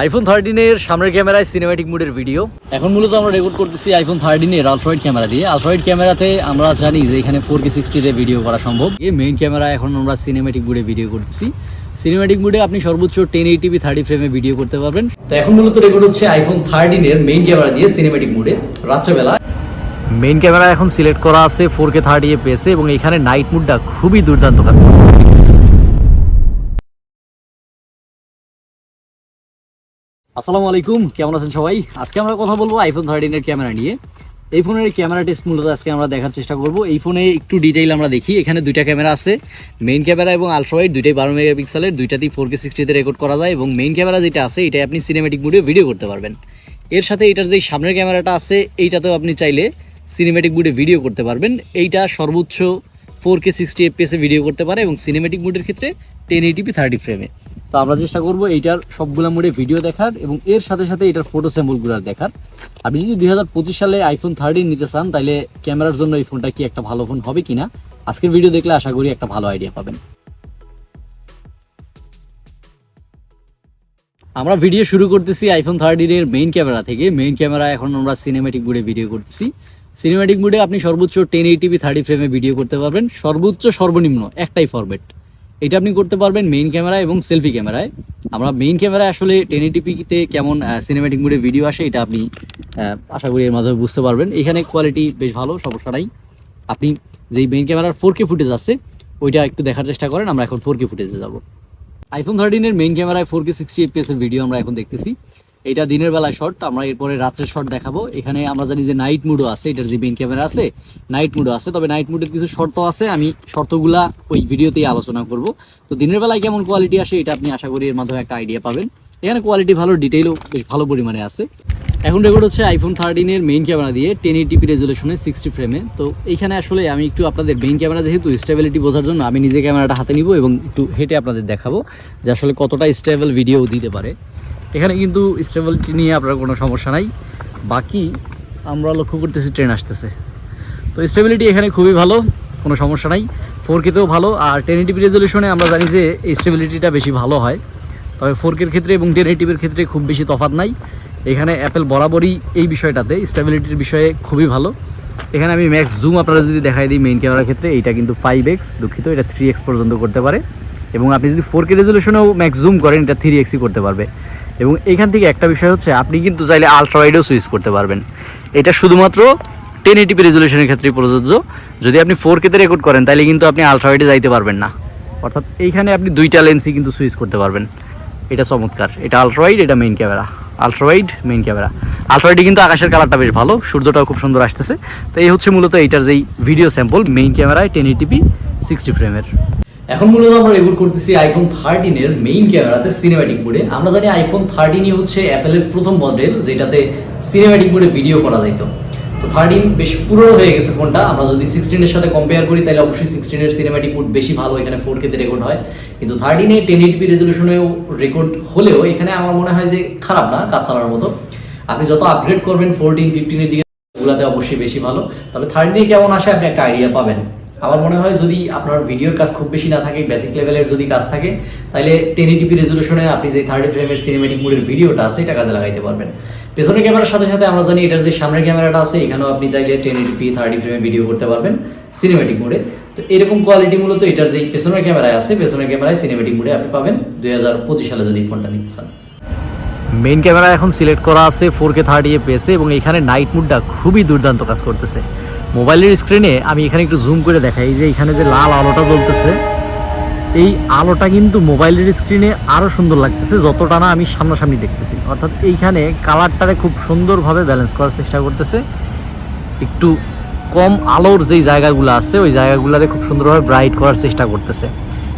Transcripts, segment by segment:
IPhone থার্টিনের সামনের ক্যামেরায় cinematic মুডের ভিডিও এখন মূলত আমরা রেকর্ড করতেছি আইফোন থার্টিনের আলট্রাইড ক্যামেরা দিয়ে। আলট্রাইড ক্যামেরাতে আমরা জানি যে এখানে ফোর কে সিক্সটিতে ভিডিও করা সম্ভব। এই মেইন ক্যামেরা এখন আমরা সিনেম্যাটিক মুডে ভিডিও করতেছি। সিনেম্যাটিক মুডে আপনি সর্বোচ্চ টেন এইটিভি থার্টি ফ্রেমে ভিডিও করতে পারবেন। তো এখন মূলত রেকর্ড হচ্ছে আইফোন থার্টিনের মেইন ক্যামেরা দিয়ে সিনেম্যাটিক মুডে রাত্রেবেলা মেইন ক্যামেরা এখন সিলেক্ট করা আছে ফোর কে থার্টি এফপিএসে এবং এখানে নাইট মুডটা খুবই দুর্দান্ত কাজ করতেছে। আসসালামু আলাইকুম, কেমন আছেন সবাই? আজকে আমরা কথা বলব আইফোন থার্টিনের ক্যামেরা নিয়ে। এই ফোনের ক্যামেরা টেস্ট মূলত আজকে আমরা দেখার চেষ্টা করব। এই ফোনে একটু ডিটেইল আমরা দেখি। এখানে দুইটা ক্যামেরা আছে মেইন ক্যামেরা এবং আলট্রাওয়াইড দুইটাই বারো মেগাপিক্সেলের দুইটাতেই ফোর কে সিক্সটিতে রেকর্ড করা যায় এবং মেইন ক্যামেরা যেটা আছে, এটাই আপনি সিনেমেটিক মুডে ভিডিও করতে পারবেন। এর সাথে এটার যে সামনের ক্যামেরাটা আছে, এইটাতেও আপনি চাইলে সিনেমেটিক মুডে ভিডিও করতে পারবেন। এইটা সর্বোচ্চ ফোর কে সিক্সটি এফপিএসে ভিডিও করতে পারে এবং সিনেমেটিক মুডের ক্ষেত্রে টেন এইটিপি থার্টি ফ্রেমে তো আমরা চেষ্টা করব এইটার সবগুলো মোডে ভিডিও দেখার এবং এর সাথে সাথে এটার ফটো স্যাম্পলগুলো দেখার। আপনি যদি দুই হাজার পঁচিশ সালে আইফোন থার্টিন নিতে চান তাহলে ক্যামেরার জন্য এই ফোনটা কি একটা ভালো ফোন হবে কিনা? আজকের ভিডিও দেখলে আশা করি একটা ভালো আইডিয়া পাবেন। আমরা ভিডিও শুরু করতেছি আইফোন থার্টিনের মেইন ক্যামেরা থেকে। মেইন ক্যামেরা এখন আমরা সিনেমেটিক মুডে ভিডিও করতেছি। সিনেমেটিক মুডে আপনি সর্বোচ্চ টেন এইটিভি থার্টি ফ্রেমে ভিডিও করতে পারবেন। সর্বোচ্চ সর্বনিম্ন একটাই ফরম্যাট এটা আপনি করতে পারবেন মেইন ক্যামেরায় এবং সেলফি ক্যামেরায় আমরা মেইন ক্যামেরায় আসলে টেন এটিপিতে কেমন সিনেমেটিক মুডে ভিডিও আসে এটা আপনি আশা করি এর মাধ্যমে বুঝতে পারবেন। এখানে কোয়ালিটি বেশ ভালো, সমস্যা নাই। আপনি যেই মেইন ক্যামেরার ফোর কে ফুটেজ আছে, ওইটা একটু দেখার চেষ্টা করেন, আমরা এখন ফোর কে ফুটেজে যাব। আইফোন থার্টিনের মেইন ক্যামেরায় ফোর কে সিক্সটি এফপিএস এর ভিডিও আমরা এখন দেখতেছি। এটা দিনের বেলায় শট আমরা এরপরে রাত্রের শট দেখাবো। এখানে আমরা জানি যে নাইট মুডও আছে, এটার যে মেইন ক্যামেরা আছে নাইট মুডও আছে। তবে নাইট মুডের কিছু শর্ত আছে, আমি শর্তগুলা ওই ভিডিওতেই আলোচনা করব। তো দিনের বেলায় কেমন কোয়ালিটি আসে, এটা আপনি আশা করি এর মাধ্যমে একটা আইডিয়া পাবেন। এখানে কোয়ালিটি ভালো ডিটেইলও বেশ ভালো পরিমাণে আছে। এখন রেকর্ড হচ্ছে আইফোন থার্টিনের মেইন ক্যামেরা দিয়ে টেন এইটিপি রেজুলেশনে সিক্সটি ফ্রেমে তো এইখানে আসলে আমি একটু আপনাদের মেইন ক্যামেরা যেহেতু স্টেবিলিটি বোঝার জন্য আমি নিজে ক্যামেরাটা হাতে নিব এবং একটু হেঁটে আপনাদের দেখাবো যে আসলে কতটা স্টেবল ভিডিও দিতে পারে। এখানে কিন্তু স্টেবিলিটি নিয়ে আপনার কোনো সমস্যা নাই। বাকি আমরা লক্ষ্য করতেছি ট্রেন আসতেছে। তো স্টেবিলিটি এখানে খুবই ভালো, কোনো সমস্যা নাই। ফোর কেতেও ভালো, আর টেন এইটিপি রেজলিউশনে আমরা জানি যে এই স্টেবিলিটিটা বেশি ভালো হয়। তবে ফোর কের ক্ষেত্রে এবং টেন এইটিপির ক্ষেত্রে খুব বেশি তফাৎ নাই। এখানে অ্যাপেল বরাবরই এই বিষয়টাতে স্টেবিলিটির বিষয়ে খুবই ভালো। এখানে আমি ম্যাক্স জুম আপনারা যদি দেখাই দিই মেইন ক্যামেরার ক্ষেত্রে, এইটা কিন্তু ফাইভ এক্স দুঃখিত, এটা থ্রি এক্স পর্যন্ত করতে পারে। এবং আপনি যদি ফোর কে রেজলিউশনেও ম্যাক্স জুম করেন, এটা থ্রি এক্সই করতে পারবে। এবং এখান থেকে একটা বিষয় হচ্ছে, আপনি কিন্তু চাইলে আলট্রাওয়াইডও সুইচ করতে পারবেন। এটা শুধুমাত্র টেন এইটিপি রেজলিউশনের ক্ষেত্রে প্রযোজ্য। যদি আপনি ফোর কেতে রেকর্ড করেন, তাহলে কিন্তু আপনি আলট্রাওয়াইডে যাইতে পারবেন না। অর্থাৎ এইখানে আপনি দুইটা লেন্সই কিন্তু সুইচ করতে পারবেন। এটা চমৎকার। এটা আলট্রাওয়াইড এটা main camera ultrawide main camera আলট্রাওয়াইডে কিন্তু আকাশের কালারটা বেশ ভালো। সূর্যটাও খুব সুন্দর আসতেছে। তো এই হচ্ছে মূলত এইটার যেই ভিডিও স্যাম্পল মেইন ক্যামেরায় টেন এইটিপি সিক্সটি ফ্রেমের এখন মূলত আমরা রেকর্ড করতেছি আইফোন থার্টিনের মেইন ক্যামেরাতে সিনেম্যাটিক মোডে আমরা জানি আইফোন থার্টিনই হচ্ছে অ্যাপেলের প্রথম মডেল যেটাতে সিনেম্যাটিক মোডে ভিডিও করা যাইতো। তো থার্টিন বেশ পুরনো হয়ে গেছে ফোনটা আমরা যদি সিক্সটিনের সাথে কম্পেয়ার করি, তাহলে অবশ্যই সিক্সটিনের সিনেম্যাটিক মোড বেশি ভালো এখানে ফোর কেতে রেকর্ড হয়। কিন্তু থার্টিনে টেন এইটপি রেজলিউশনেও রেকর্ড হলেও এখানে আমার মনে হয় যে খারাপ না, কাজ চালানোর মতো। আপনি যত আপগ্রেড করবেন ফোরটিন ফিফটিনের দিকে, ওগুলাতে অবশ্যই বেশি ভালো। তবে থার্টিনে কেমন আসে আপনি একটা আইডিয়া পাবেন। আমার মনে হয় যদি আপনার ভিডিওর কাজ খুব বেশি না থাকে বেসিক লেভেলের যদি কাজ থাকে তাহলে টেন এইটিপি রেজলিউশনে আপনি যে থার্টি ফ্রেমের সিনেমেটিক মোডের ভিডিওটা আছে, এটা কাজে লাগাইতে পারবেন। পেছনের ক্যামেরার সাথে সাথে আমরা জানি এটার যে সামনের ক্যামেরাটা আছে, এখানেও আপনি চাইলে টেন এইটিপি থার্টি ফ্রেমে ভিডিও করতে পারবেন সিনেমেটিক মোডে তো এরকম কোয়ালিটি মূলত এটার যে পেছনের ক্যামেরায় আছে, পেছনের ক্যামেরায় সিনেমেটিক মোডে আপনি পাবেন দুই সালে যদি ফোনটা নিতে চান। মেইন ক্যামেরা এখন সিলেক্ট করা আছে ফোর কে থার্টি এফপিএসে এবং এখানে নাইট মুডটা খুবই দুর্দান্ত কাজ করতেছে। মোবাইলের স্ক্রিনে আমি এখানে একটু জুম করে দেখাই। যে এখানে যে লাল আলোটা জ্বলতেছে, এই আলোটা কিন্তু মোবাইলের স্ক্রিনে আরও সুন্দর লাগতেছে, যতটা না আমি সামনাসামনি দেখতেছি। অর্থাৎ এইখানে কালারটারে খুব সুন্দরভাবে ব্যালেন্স করার চেষ্টা করতেছে। একটু কম আলোর যেই জায়গাগুলো আছে, ওই জায়গাগুলোতে খুব সুন্দরভাবে ব্রাইট করার চেষ্টা করতেছে।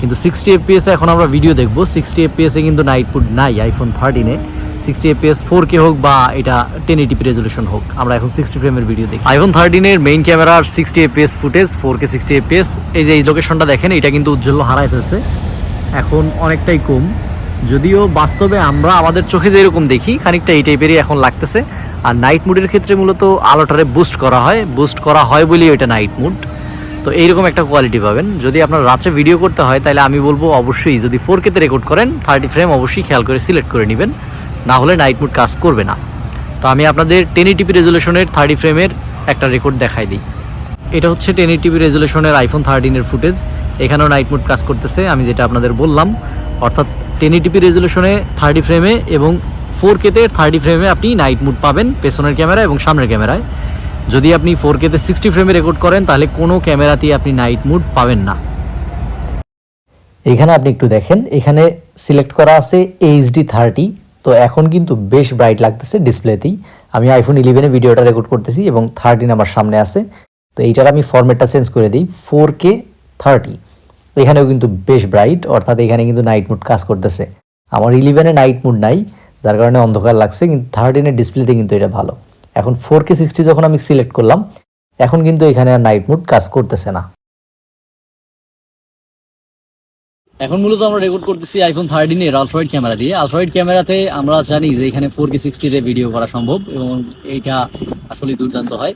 কিন্তু সিক্সটি এফপিএস এখন আমরা ভিডিও দেখব। সিক্সটি এফপিএসে কিন্তু নাইট পুট নাই আইফোন থার্টিনে সিক্সটি এফপিএস ফোর কে হোক বা এটা টেন এইটিপি রেজলিউশন হোক, আমরা এখন সিক্সটি ফ্রেমের ভিডিও দেখি। আইফোন থার্টিনের মেইন ক্যামেরার sixty FPS footage four K sixty FPS এই যে এই লোকেশনটা দেখেন, এটা কিন্তু উজ্জ্বল হারায় ফেলছে। এখন অনেকটাই কম। যদিও বাস্তবে আমরা আমাদের চোখে যেরকম দেখি, খানিকটা এই টাইপেরই এখন লাগতেছে। আর নাইট মুডের ক্ষেত্রে মূলত আলোটারে বুস্ট করা হয় বুস্ট করা হয় বলেই ওইটা নাইট মুড তো এইরকম একটা কোয়ালিটি পাবেন। যদি আপনার রাত্রে ভিডিও করতে হয়, তাহলে আমি বলব অবশ্যই, যদি ফোর কেতে রেকর্ড করেন থার্টি ফ্রেম অবশ্যই খেয়াল করে সিলেক্ট করে নেবেন। না হলে নাইট মুড কাজ করবে না। তো আমি আপনাদের টেন এইটিপি রেজুলেশনের থার্টি ফ্রেমের একটা রেকর্ড দেখাই দিই। এটা হচ্ছে টেন এইটিপি রেজুলেশনের আইফোন থার্টিনের ফুটেজ এখানেও নাইট মুড কাজ করতেছে, আমি যেটা আপনাদের বললাম। অর্থাৎ টেন এইটিপি রেজুলেশনে থার্টি ফ্রেমে এবং ফোর কেতে থার্টি ফ্রেমে আপনি নাইট মুড পাবেন পেছনের ক্যামেরা এবং সামনের ক্যামেরায় যদি আপনি ফোর কেতে সিক্সটি ফ্রেমে রেকর্ড করেন, তাহলে কোনো ক্যামেরাতেই আপনি নাইট মুড পাবেন না। এখানে আপনি একটু দেখেন, এখানে সিলেক্ট করা আছে এইচডি থার্টি তো এখন কিন্তু বেশ ব্রাইট লাগতেছে ডিসপ্লেতেই আমি আইফোন ইলেভেনে ভিডিওটা রেকর্ড করতেছি এবং থার্টিন আমার সামনে আছে। তো এইটার আমি ফরম্যাটটা চেঞ্জ করে দিই ফোর কে থার্টি এখানেও কিন্তু বেশ ব্রাইট অর্থাৎ এখানে কিন্তু নাইট মুড কাজ করতেছে। আমার ইলেভেনে নাইট মুড নাই, যার কারণে অন্ধকার লাগছে, কিন্তু থার্টিনের ডিসপ্লেতে কিন্তু এটা ভালো। এখন ফোর কে সিক্সটি যখন আমি সিলেক্ট করলাম, এখন কিন্তু এখানে আর নাইট মুড কাজ করতেছে না। এখন মূলত আমরা রেকর্ড করতেছি আইফোন থার্টিন এর আলট্রাইড ক্যামেরা দিয়ে। আলট্রাইড ক্যামেরাতে আমরা জানি যে এখানে ফোর কে সিক্সটিতে ভিডিও করা সম্ভব এবং এইটা আসলে দুর্দান্ত হয়।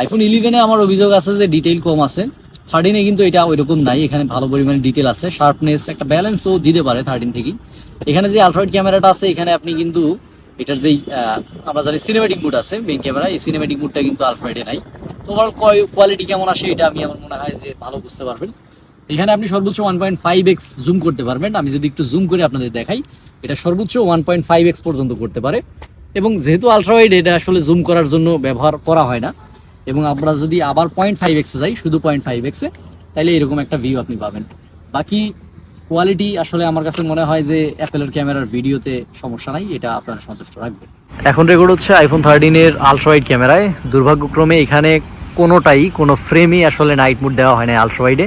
আইফোন ইলেভেনে আমার অভিযোগ আছে যে ডিটেইল কম আছে। থার্টিনে কিন্তু এটা ওইরকম নাই, এখানে ভালো পরিমাণে ডিটেল আছে। শার্পনেস একটা ব্যালেন্সও দিতে পারে থার্টিন থেকেই। এখানে যে আলট্রাইড ক্যামেরাটা আছে, এখানে আপনি কিন্তু এটার যেই আমরা জানি সিনেমেটিক মুড আছে মেইন ক্যামেরা এই সিনেমেটিক মুডটা কিন্তু আলট্রাইডে নাই। তো ওভারঅল কোয়ালিটি কেমন আসে, এটা আমি আমার মনে হয় যে ভালো বুঝতে পারবেন। এখানে আপনি সর্বোচ্চ one point five x zoom করতে পারবেন। আমি যদি একটু জুম করে আপনাদের দেখাই, এটা সর্বোচ্চ ওয়ান পয়েন্ট ফাইভ এক্স পর্যন্ত করতে পারে। এবং যেহেতু আলট্রাওয়াইড এটা আসলে জুম করার জন্য ব্যবহার করা হয় না। এবং আমরা যদি আবার পয়েন্ট ফাইভ এক্সে যাই, শুধু পয়েন্ট ফাইভ এক্সে তাহলে এরকম একটা ভিউ আপনি পাবেন। বাকি কোয়ালিটি আসলে আমার কাছে মনে হয় যে অ্যাপেলের ক্যামেরার ভিডিওতে সমস্যা নাই, এটা আপনারা সন্তুষ্ট রাখবে এখন রেকর্ড হচ্ছে আইফোন থার্টিনের আলট্রাওয়াইড ক্যামেরায়। দুর্ভাগ্যক্রমে এখানে কোনোটাই, কোনো ফ্রেমই আসলে নাইট মুড দেওয়া হয় না আলট্রাওয়াইডে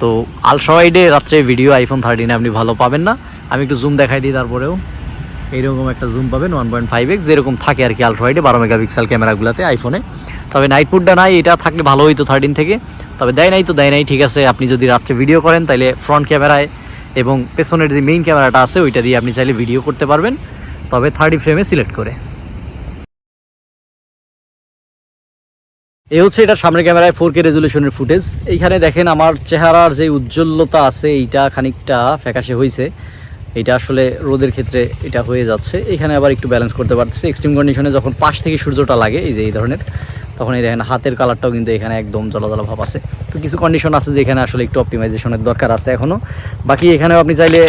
তো আলট্রাওয়াইডে রাত্রে ভিডিও আইফোন থার্টিনে আপনি ভালো পাবেন না। আমি একটু জুম দেখাই দিই তারপরেও। এইরকম একটা জুম পাবেন ওয়ান পয়েন্ট ফাইভ এক্স যেরকম থাকে আর কি আলট্রাওয়াইডে বারো মেগাপিক্সেল ক্যামেরাগুলোতে আইফোনে তবে নাইট মুডটা নাই, এটা থাকলে ভালো হইতো থার্টিন থেকে। তবে দেয় নাই তো দেয় নাই, ঠিক আছে, আপনি যদি রাত্রে ভিডিও করেন তাহলে ফ্রন্ট ক্যামেরায় এবং পেছনের যে মেইন ক্যামেরাটা আছে, ওইটা দিয়ে আপনি চাইলে ভিডিও করতে পারবেন। তবে থার্টি ফ্রেমে সিলেক্ট করে। এই হচ্ছে এটা সামনের ক্যামেরায় ফোর কে রেজুলেশনের ফুটেজ। এইখানে দেখেন আমার চেহারার যে উজ্জ্বলতা আছে, এইটা খানিকটা ফ্যাকাশে হয়েছে এটা আসলে রোদের ক্ষেত্রে এটা হয়ে যাচ্ছে। এখানে আবার একটু ব্যালেন্স করতে পারতেছে। এক্সট্রিম কন্ডিশনে যখন পাশ থেকে সূর্যটা লাগে, এই যে এই ধরনের, তখন এই দেখেন হাতের কালারটাও কিন্তু এখানে একদম জলাজলা ভাব আছে। তো কিছু কন্ডিশন আছে যেখানে আসলে একটু অপটিমাইজেশনের দরকার আছে এখনও বাকি এখানেও আপনি চাইলে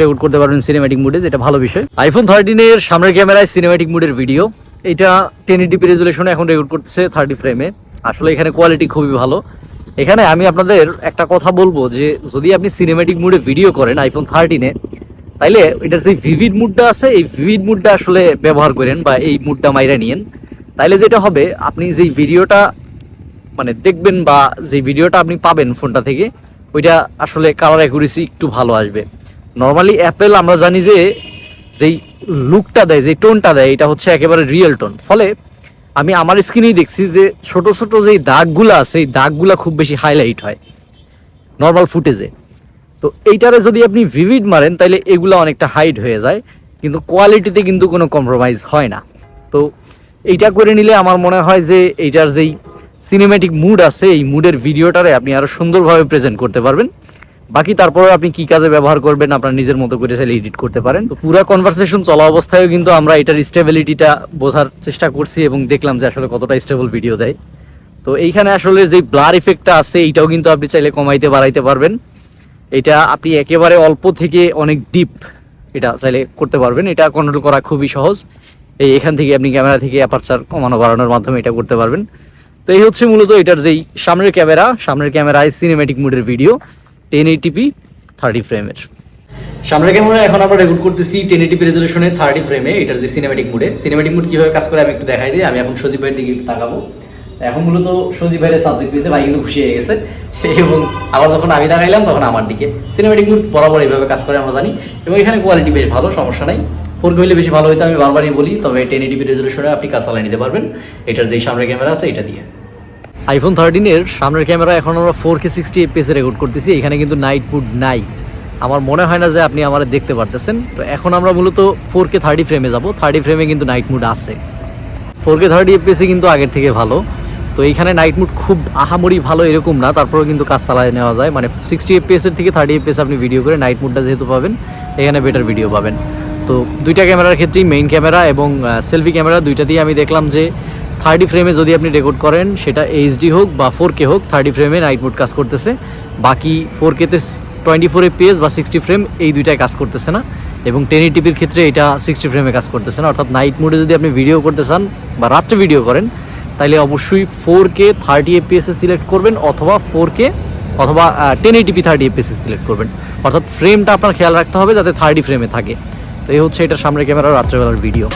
রেকর্ড করতে পারবেন সিনেম্যাটিক মুডে যেটা ভালো বিষয়। আইফোন থার্টিনের সামনের ক্যামেরায় সিনেম্যাটিক মুডের ভিডিও এটা টেন এইটিপি রেজুলেশনে এখন রেকর্ড করতেছে থার্টি ফ্রেমে আসলে এখানে কোয়ালিটি খুবই ভালো। এখানে আমি আপনাদের একটা কথা বলব যে, যদি আপনি সিনেম্যাটিক মুডে ভিডিও করেন আইফোন থার্টিনে তাইলে এটার যে ভিভিড মুডটা আছে, এই ভিভিড মুডটা আসলে ব্যবহার করেন বা এই মুডটা মাইরা নিয়েন। তাইলে যেটা হবে, আপনি যেই ভিডিওটা মানে দেখবেন বা যে ভিডিওটা আপনি পাবেন ফোনটা থেকে, ওইটা আসলে কালার অ্যাকুরেসি একটু ভালো আসবে। নর্মালি অ্যাপেল আমরা জানি যে যেই লুকটা দেয় যে টোনটা দেয়, এটা হচ্ছে একেবারে রিয়েল টোন ফলে আমি আমার স্কিনেই দেখছি যে ছোট ছোট যেই দাগগুলো আছে, এই দাগগুলো খুব বেশি হাইলাইট হয় নর্মাল ফুটেজে তো এইটারে যদি আপনি ভিভিড মারেন তাহলে এগুলো অনেকটা হাইড হয়ে যায়, কিন্তু কোয়ালিটিতে কিন্তু কোনো কম্প্রোমাইজ হয় না। তো এইটা করে নিলে আমার মনে হয় যে এইটার যেই সিনেমেটিক মুড আছে, এই মুডের ভিডিওটারে আপনি আরও সুন্দরভাবে প্রেজেন্ট করতে পারবেন। বাকি তারপরে আপনি কি কাজে ব্যবহার করবেন আপনার নিজের মতো করে চাইলে এডিট করতে পারেন। তো পুরো কনভারসেশন চলা অবস্থায়ও কিন্তু আমরা এটার স্টেবিলিটিটা বোঝার চেষ্টা করছি এবং দেখলাম যে আসলে কতটা স্টেবল ভিডিও দেয়। তো এইখানে আসলে যে ব্লার ইফেক্টটা আছে, এইটাও কিন্তু আপনি চাইলে কমাইতে বাড়াইতে পারবেন। এটা আপনি একেবারে অল্প থেকে অনেক ডিপ এটা চাইলে করতে পারবেন। এটা কন্ট্রোল করা খুবই সহজ। এই এখান থেকে আপনি ক্যামেরা থেকে অ্যাপারচার কমানো বাড়ানোর মাধ্যমে এটা করতে পারবেন। তো এই হচ্ছে মূলত এটার যেই সামনের ক্যামেরা সামনের ক্যামেরায় সিনেমেটিক মুডের ভিডিও টেন এইটিপি থার্টি ফ্রেমের সামনের ক্যামেরা এখন আমরা রেকর্ড করতেছি টেন এইটিপি রেজলিউশনে থার্টি ফ্রেমে এটার যে সিনেমেটিক মুডে সিনেমেটিক মুড কীভাবে কাজ করে আমি একটু দেখাই দিই, আমি এখন সজীব ভাইয়ের দিকে একটু তাকাবো। এখন মূলত সজীব ভাইয়ের সাবজেক্ট পেয়েছে ভাই কিন্তু খুশি হয়ে গেছে। এবং আবার যখন আমি দেখাইলাম, তখন আমার দিকে। সিনেমেটিক মুড বরাবর এইভাবে কাজ করে আমরা জানি। এবং এখানে কোয়ালিটি বেশ ভালো, সমস্যা নাই। ফোর হইলে বেশি ভালো হইতো, আমি বারবারই বলি, তবে টেন এইটিপি রেজলিউশনে আপনি কাজ চালিয়ে নিতে পারবেন। এটার যেই সামনের ক্যামেরা আছে, এটা দিয়ে। আইফোন থার্টিনের সামনের ক্যামেরা এখন আমরা ফোর কে সিক্সটি এফপিএসে রেকর্ড করতেছি। এখানে কিন্তু নাইট মুড নাই। আমার মনে হয় না যে আপনি আমার দেখতে পারতেছেন। তো এখন আমরা মূলত ফোর কে থার্টি ফ্রেমে যাব। থার্টি ফ্রেমে কিন্তু নাইট মুড আছে। ফোর কে থার্টি এফপিএসে কিন্তু আগের থেকে ভালো। তো এইখানে নাইট মুড খুব আহামরি ভালো এরকম না। তারপরেও কিন্তু কাজ চালায় নেওয়া যায়। মানে সিক্সটি এফপিএস এর থেকে থার্টি এফপিএস আপনি ভিডিও করে নাইট মুডটা যেহেতু পাবেন, এখানে বেটার ভিডিও পাবেন। তো দুইটা ক্যামেরার ক্ষেত্রেই মেইন ক্যামেরা এবং সেলফি ক্যামেরা দুইটা দিয়ে আমি দেখলাম যে থার্টি ফ্রেমে যদি আপনি রেকর্ড করেন, সেটা এইচডি হোক বা ফোর কে হোক, থার্টি ফ্রেমে নাইট মোড কাজ করতেছে। বাকি ফোর কেতে টোয়েন্টি ফোর এপিএস বা সিক্সটি ফ্রেম এই দুইটাই কাজ করতেছে না। এবং টেন টিপির ক্ষেত্রে এটা সিক্সটি ফ্রেমে কাজ করতেছে না। অর্থাৎ নাইট মোডে যদি আপনি ভিডিও করতে চান বা রাত্রে ভিডিও করেন তাহলে অবশ্যই ফোর কে থার্টি এপিএসে সিলেক্ট করবেন অথবা ফোর কে অথবা টেন এইটিপি থার্টি এপিএসে সিলেক্ট করবেন। অর্থাৎ ফ্রেমটা আপনার খেয়াল রাখতে হবে যাতে থার্টি ফ্রেমে থাকে। তো এই হচ্ছে এটা সামনের ক্যামেরা রাত্রেবেলার ভিডিও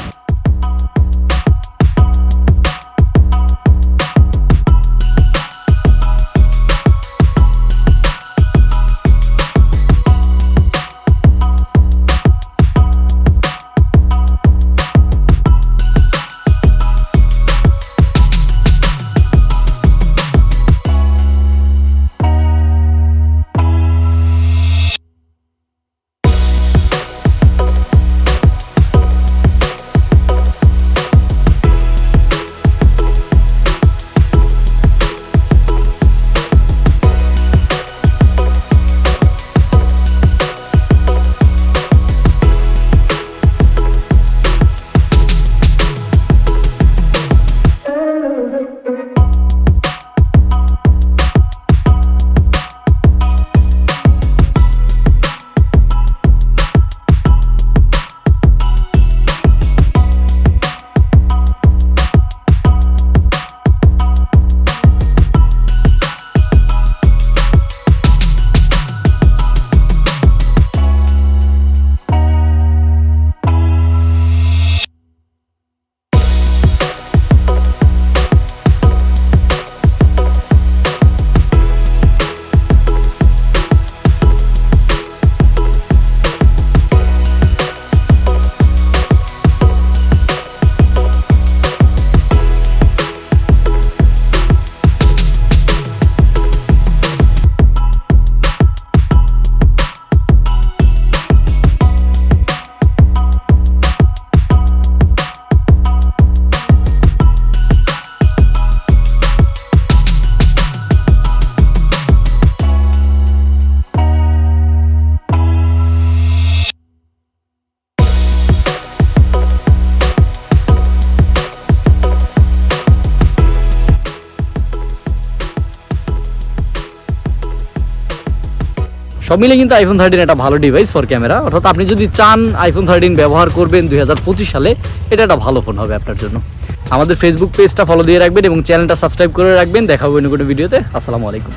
সব মিলে কিন্তু আইফোন থার্টিন একটা ভালো ডিভাইস ফর ক্যামেরা অর্থাৎ আপনি যদি চান আইফোন থার্টিন ব্যবহার করবেন দু হাজার পঁচিশ সালে, এটা একটা ভালো ফোন হবে আপনার জন্য। আমাদের ফেসবুক পেজটা ফলো দিয়ে রাখবেন এবং চ্যানেলটা সাবস্ক্রাইব করে রাখবেন। দেখা হবে অন্য ভিডিওতে আসসালামু আলাইকুম।